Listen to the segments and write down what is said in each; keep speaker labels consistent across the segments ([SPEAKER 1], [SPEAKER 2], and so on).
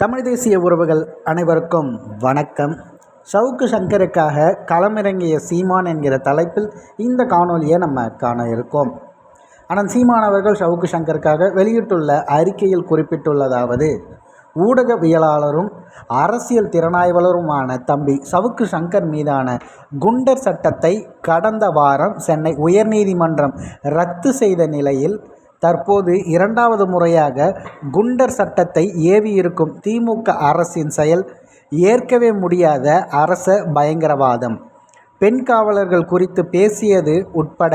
[SPEAKER 1] தமிழ் தேசிய உறவுகள் அனைவருக்கும் வணக்கம். சவுக்கு சங்கருக்காக களமிறங்கிய சீமான் என்கிற தலைப்பில் இந்த காணொலியை நம்ம காண இருக்கோம். ஆனால் சீமான் அவர்கள் சவுக்கு சங்கருக்காக வெளியிட்டுள்ள அறிக்கையில் குறிப்பிட்டுள்ளதாவது ஊடகவியலாளரும் அரசியல் திறனாய்வாளருமான தம்பி சவுக்கு சங்கர் மீதான குண்டர் சட்டத்தை கடந்த வாரம் சென்னை உயர்நீதிமன்றம் ரத்து செய்த நிலையில் தற்போது இரண்டாவது முறையாக குண்டர் சட்டத்தை ஏவியிருக்கும் திமுக அரசின் செயல் ஏற்கவே முடியாத அரச பயங்கரவாதம். பெண் காவலர்கள் குறித்து பேசியது உட்பட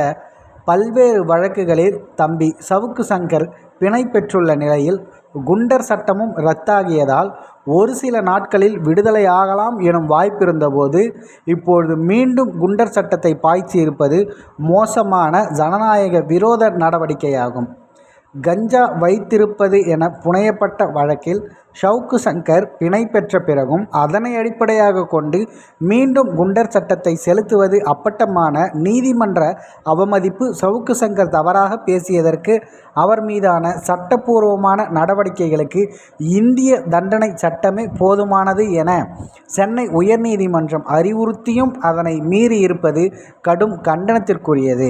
[SPEAKER 1] பல்வேறு வழக்குகளில் தம்பி சவுக்கு சங்கர் பிணை பெற்றுள்ள நிலையில் குண்டர் சட்டமும் ரத்தாகியதால் ஒரு சில நாட்களில் விடுதலை ஆகலாம் எனும் வாய்ப்பிருந்தபோது இப்பொழுது மீண்டும் குண்டர் சட்டத்தை பாய்ச்சி இருப்பது மோசமான ஜனநாயக விரோத நடவடிக்கையாகும். கஞ்சா வைத்திருப்பது என புனையப்பட்ட வழக்கில் ஷவுக்கு சங்கர் பிணை பெற்ற பிறகும் அதனை அடிப்படையாக கொண்டு மீண்டும் குண்டர் சட்டத்தை செலுத்துவது அப்பட்டமான நீதிமன்ற அவமதிப்பு சவுக்கு சங்கர் தவறாக பேசியதற்கு அவர் மீதான சட்டப்பூர்வமான நடவடிக்கைகளுக்கு இந்திய தண்டனை சட்டமே போதுமானது என சென்னை உயர்நீதிமன்றம் அறிவுறுத்தியும் அதனை மீறி இருப்பது கடும் கண்டனத்திற்குரியது.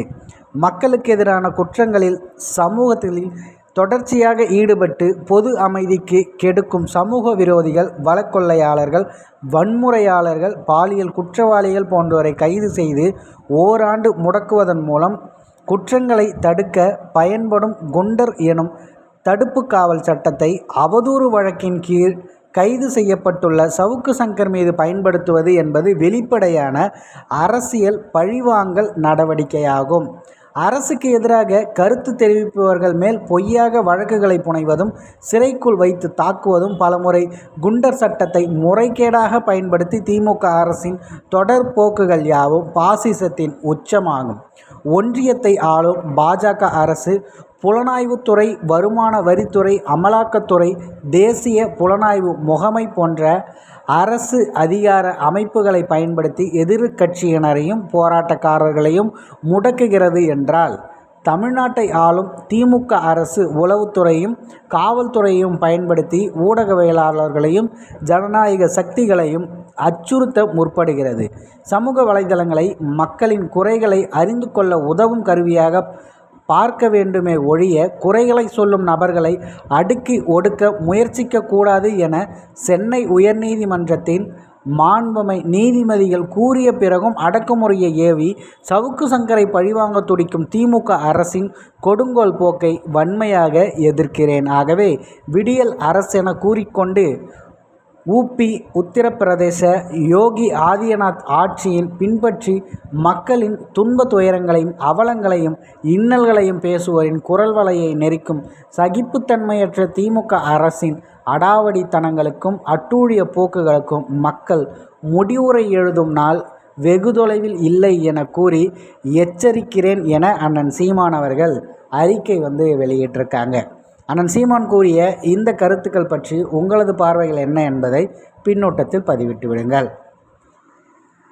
[SPEAKER 1] மக்களுக்கு எதிரான குற்றங்களில் சமூகத்தில் தொடர்ச்சியாக ஈடுபட்டு பொது அமைதிக்கு கெடுக்கும் சமூக விரோதிகள் வழக்கொள்ளையாளர்கள் வன்முறையாளர்கள் பாலியல் குற்றவாளிகள் போன்றோரை கைது செய்து ஓராண்டு முடக்குவதன் மூலம் குற்றங்களை தடுக்க பயன்படும் குண்டர் எனும் தடுப்பு காவல் சட்டத்தை அவதூறு வழக்கின் கீழ் கைது செய்யப்பட்டுள்ள சவுக்கு சங்கர் மீது பயன்படுத்துவது என்பது வெளிப்படையான அரசியல் பழிவாங்கல் நடவடிக்கையாகும். அரசுக்கு எதிராக கருத்து தெரிவிப்பவர்கள் மேல் பொய்யாக வழக்குகளை புனைவதும் சிறைக்குள் வைத்து தாக்குவதும் பலமுறை குண்டர் சட்டத்தை முறைகேடாக பயன்படுத்தி திமுக அரசின் தொடர் போக்குகள் யாவும் பாசிசத்தின் உச்சமாகும். ஒன்றியத்தை ஆளும் பாஜக அரசு புலனாய்வுத்துறை வருமான வரித்துறை அமலாக்கத்துறை தேசிய புலனாய்வு முகமை போன்ற அரசு அதிகார அமைப்புகளை பயன்படுத்தி எதிர்கட்சியினரையும் போராட்டக்காரர்களையும் முடக்குகிறது என்றால் தமிழ்நாட்டை ஆளும் திமுக அரசு உளவுத்துறையும் காவல்துறையும் பயன்படுத்தி ஊடகவியலாளர்களையும் ஜனநாயக சக்திகளையும் அச்சுறுத்த முற்படுகிறது. சமூக வலைதளங்களை மக்களின் குறைகளை அறிந்து கொள்ள உதவும் கருவியாக பார்க்க வேண்டுமே ஒழிய குறைகளை சொல்லும் நபர்களை அடுக்கி ஒடுக்க முயற்சிக்கக்கூடாது என சென்னை உயர்நீதிமன்றத்தின் மாண்புமை நீதிமதிகள் கூறிய பிறகும் அடக்குமுறையை ஏவி சவுக்கு சங்கரை பழிவாங்க துடிக்கும் திமுக அரசின் கொடுங்கோல் போக்கை வன்மையாக எதிர்க்கிறேன். ஆகவே விடியல் அரசென கூறிக்கொண்டு ஊபி உத்தரப்பிரதேச யோகி ஆதியநாத் ஆட்சியின் பின்பற்றி மக்களின் துன்ப துயரங்களையும் அவலங்களையும் இன்னல்களையும் பேசுவோரின் குரல் வலையை நெரிக்கும் சகிப்புத்தன்மையற்ற திமுக அரசின் அடாவடித்தனங்களுக்கும் அட்டூழிய போக்குகளுக்கும் மக்கள் முடிவுரை எழுதும் நாள் வெகு தொலைவில் இல்லை என கூறி எச்சரிக்கிறேன் என அண்ணன் சீமானவர்கள் அறிக்கை வந்து வெளியிட்டிருக்காங்க. அண்ணன் சீமான் கூறிய இந்த கருத்துக்கள் பற்றி உங்களது பார்வைகள் என்ன என்பதை பின்னோட்டத்தில் பதிவிட்டு விடுங்கள்.